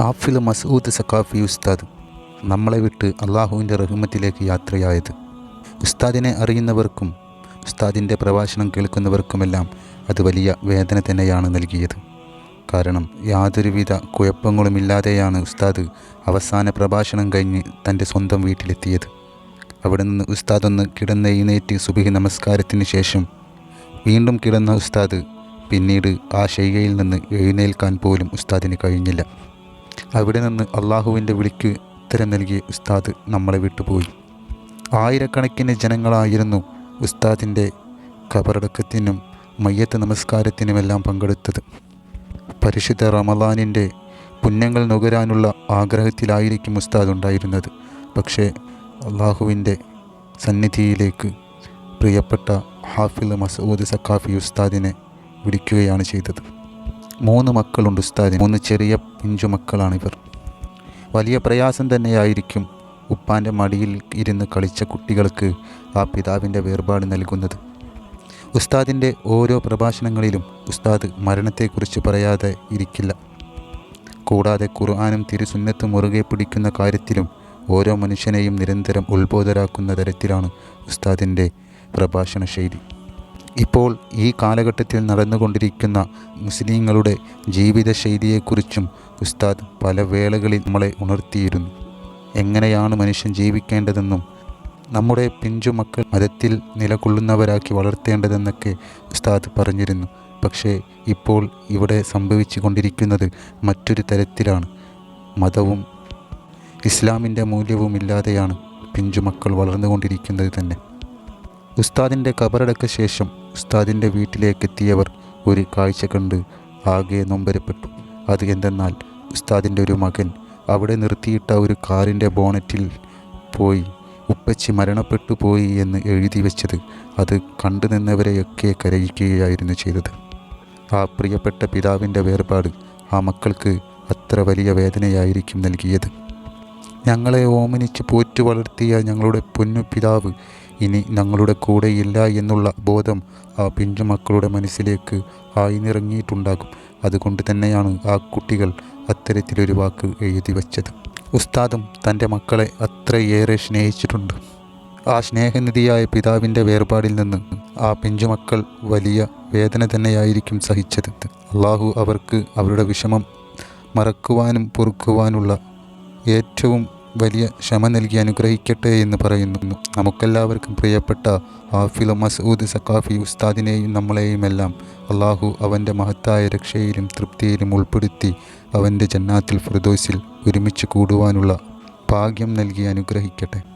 ആഫിൽ മസൂദ് സക്കാഫി ഉസ്താദ് നമ്മളെ വിട്ട് അള്ളാഹുവിന്റെ റഹ്മത്തിലേക്ക് യാത്രയായത്. ഉസ്താദിനെ അറിയുന്നവർക്കും ഉസ്താദിന്റെ പ്രഭാഷണം കേൾക്കുന്നവർക്കുമെല്ലാം അത് വലിയ വേദന തന്നെയാണ് നൽകിയത്. കാരണം യാതൊരുവിധ കുഴപ്പങ്ങളുമില്ലാതെയാണ് ഉസ്താദ് അവസാന പ്രഭാഷണം കഴിഞ്ഞ് തന്റെ സ്വന്തം വീട്ടിലെത്തിയത്. അവിടെ നിന്ന് ഉസ്താദ് ഒന്ന് കിടന്നെഴുന്നേറ്റ് സുബിഹി നമസ്കാരത്തിന് ശേഷം വീണ്ടും കിടന്ന ഉസ്താദ് പിന്നീട് ആ ശയ്യയിൽ നിന്ന് എഴുന്നേൽക്കാൻ പോലും ഉസ്താദിന് കഴിഞ്ഞില്ല. അവിടെ നിന്ന് അള്ളാഹുവിന്റെ വിളിക്ക് ഉത്തരം നൽകിയ ഉസ്താദ് നമ്മളെ വിട്ടുപോയി ആയിരക്കണക്കിന് ജനങ്ങളായിരുന്നു ഉസ്താദിന്റെ ഖബറടക്കത്തിനും മയ്യത്ത് നമസ്കാരത്തിനുമെല്ലാം പങ്കെടുത്തത്. പരിശുദ്ധ റമലാനിന്റെ പുണ്യങ്ങൾ നുകരാനുള്ള ആഗ്രഹത്തിലായിരിക്കും ഉസ്താദ് ഉണ്ടായിരുന്നത്. പക്ഷേ അള്ളാഹുവിന്റെ സന്നിധിയിലേക്ക് പ്രിയപ്പെട്ട ഹാഫിൽ മസൂദ് സക്കാഫി ഉസ്താദിനെ വിളിക്കുകയാണ് ചെയ്തത്. മൂന്ന് മക്കളുണ്ട് ഉസ്താദിന്. മൂന്ന് ചെറിയ പിഞ്ചു മക്കളാണിവർ. വലിയ പ്രയാസം തന്നെയായിരിക്കും ഉപ്പാന്റെ മടിയിൽ ഇരുന്ന് കളിച്ച കുട്ടികൾക്ക് ആ പിതാവിന്റെ വേർപാട് നൽകുന്നത്. ഉസ്താദിന്റെ ഓരോ പ്രഭാഷണങ്ങളിലും ഉസ്താദ് മരണത്തെക്കുറിച്ച് പറയാതെ ഇരിക്കില്ല. കൂടാതെ ഖുർആാനും തിരുസുന്നത്തും മുറുകെ പിടിക്കുന്ന കാര്യത്തിലും ഓരോ മനുഷ്യനെയും നിരന്തരം ഉത്ബോധരാക്കുന്ന തരത്തിലാണ് ഉസ്താദിന്റെ പ്രഭാഷണ ശൈലി ഇപ്പോൾ ഈ കാലഘട്ടത്തിൽ നടന്നുകൊണ്ടിരിക്കുന്ന മുസ്ലിങ്ങളുടെ ജീവിത ശൈലിയെക്കുറിച്ചും ഉസ്താദ് പല വേളകളിൽ നമ്മളെ ഉണർത്തിയിരുന്നു. എങ്ങനെയാണ് മനുഷ്യൻ ജീവിക്കേണ്ടതെന്നും നമ്മുടെ പിഞ്ചു മക്കൾ മതത്തിൽ നിലകൊള്ളുന്നവരാക്കി വളർത്തേണ്ടതെന്നൊക്കെ ഉസ്താദ് പറഞ്ഞിരുന്നു. പക്ഷേ ഇപ്പോൾ ഇവിടെ സംഭവിച്ചു കൊണ്ടിരിക്കുന്നത് മറ്റൊരു തരത്തിലാണ്. മതവും ഇസ്ലാമിന്റെ മൂല്യവുമില്ലാതെയാണ് പിഞ്ചുമക്കൾ വളർന്നുകൊണ്ടിരിക്കുന്നത് തന്നെ. ഉസ്താദിന്റെ കബറടക്ക ശേഷം ഉസ്താദിന്റെ വീട്ടിലേക്കെത്തിയവർ ഒരു കാഴ്ച കണ്ട് ആകെ നൊമ്പരപ്പെട്ടു. അത് എന്തെന്നാൽ ഉസ്താദിന്റെ ഒരു മകൻ അവിടെ നിർത്തിയിട്ട ഒരു കാറിന്റെ ബോണറ്റിൽ പോയി. ഉപ്പച്ചി മരണപ്പെട്ടു പോയി എന്ന് എഴുതി വെച്ചത് അത് കണ്ടു നിന്നവരെയൊക്കെ കരയിക്കുകയായിരുന്നു ചെയ്തത്. ആ പ്രിയപ്പെട്ട പിതാവിന്റെ വേർപാട് ആ മക്കൾക്ക് അത്ര വലിയ വേദനയായിരിക്കും നൽകിയത്. ഞങ്ങളെ ഓമനിച്ച് പോറ്റു വളർത്തിയ ഞങ്ങളുടെ പൊന്നു പിതാവ് ഇനി ഞങ്ങളുടെ കൂടെയില്ല എന്നുള്ള ബോധം ആ പിഞ്ചു മക്കളുടെ മനസ്സിലേക്ക് ആയിനിറങ്ങിയിട്ടുണ്ടാകും. അതുകൊണ്ട് തന്നെയാണ് ആ കുട്ടികൾ അത്തരത്തിലൊരു വാക്ക് എഴുതി വച്ചത്. ഉസ്താദും തന്റെ മക്കളെ അത്രയേറെ സ്നേഹിച്ചിട്ടുണ്ട്. ആ സ്നേഹനിധിയായ പിതാവിന്റെ വേർപാടിൽ നിന്ന് ആ പിഞ്ചുമക്കൾ വലിയ വേദന തന്നെയായിരിക്കും സഹിച്ചത്. അള്ളാഹു അവർക്ക് അവരുടെ വിഷമം മറക്കുവാനും പൊറുക്കുവാനുള്ള ഏറ്റവും വലിയ ക്ഷമ നൽകി അനുഗ്രഹിക്കട്ടെ എന്ന് പറയുന്നു. നമുക്കെല്ലാവർക്കും പ്രിയപ്പെട്ട ആഫിൽ മസൂദ് സക്കാഫി ഉസ്താദിനെയും നമ്മളെയും എല്ലാം അള്ളാഹു അവന്റെ മഹത്തായ രക്ഷയിലും തൃപ്തിയിലും ഉൾപ്പെടുത്തി അവന്റെ ജന്നാത്തിൽ ഫിർദോസിൽ ഒരുമിച്ച് കൂടുവാനുള്ള ഭാഗ്യം നൽകി അനുഗ്രഹിക്കട്ടെ.